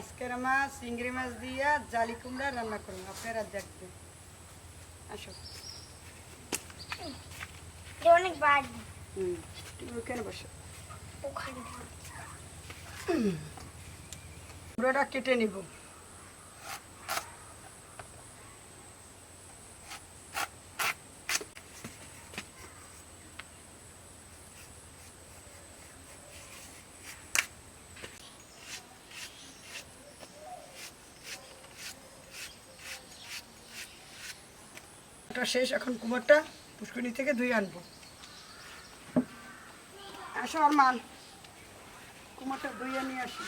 আজকের মাছ চিংড়ি মাছ দিয়া জালি কুমড়া রান্না করুন আপনারা দেখবেন। আসো। অনেক বাড়ি হুম তুমি ওখানে বসো। ওখানে। কুমড়োটা কেটে নিব। এটা শেষ এখন কুমোরটা পুষ্করিণী থেকে ধুয়ে আনব। আসো আরমান কুমোরটা ধুয়ে নিয়ে আসি।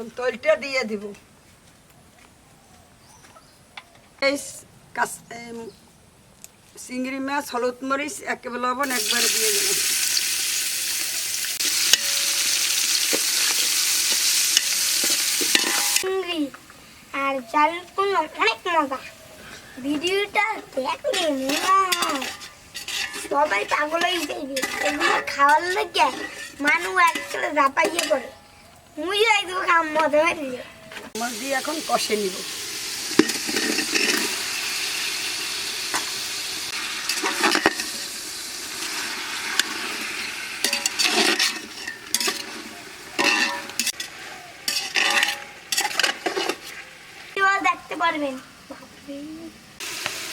এখন তৈলটা দিয়ে দিব। এই চিংড়ি মাছ, হলুদ মরিচ একেবারে লবণ, একবারে দিয়ে দিলাম আর জাল করলাম অনেক মজা। ভিডিওটা সবাই পাগল হয়ে যাইবে এগুলো খাওয়ার লেগে মানুষ একসাথে ঝাপাইয়ে করে মুই কাম দিয়ে এখন কষে নিব। দেখতে পারবেন।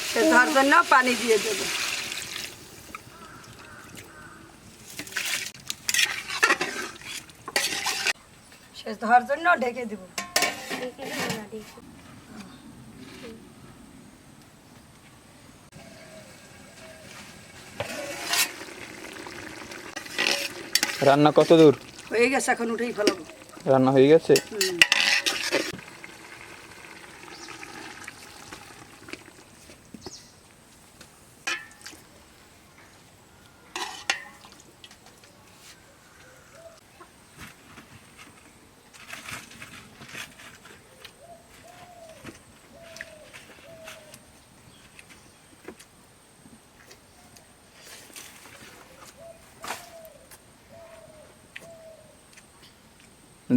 সে তার জন্য পানি দিয়ে দেব। ধর জন্য ঢেকে দেব। রান্না কত দূর হয়ে গেছে এখন উঠেই ফেলাবো। রান্না হয়ে গেছে? হুম।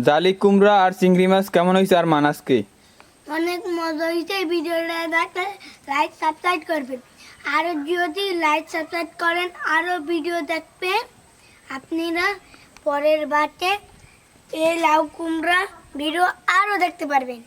জালি কুমড়া আর চিংড়ি মাছ কেমন হয়েছে আর মানাসকে অনেক মজা হয়েছে এই ভিডিওটা দেখলে লাইক সাবস্ক্রাইব করবেন। আরও যদি লাইক সাবস্ক্রাইব করেন আরও ভিডিও দেখবেন আপনারা পরের বারে এই লাউ কুমড়া ভিডিও আরও দেখতে পারবেন।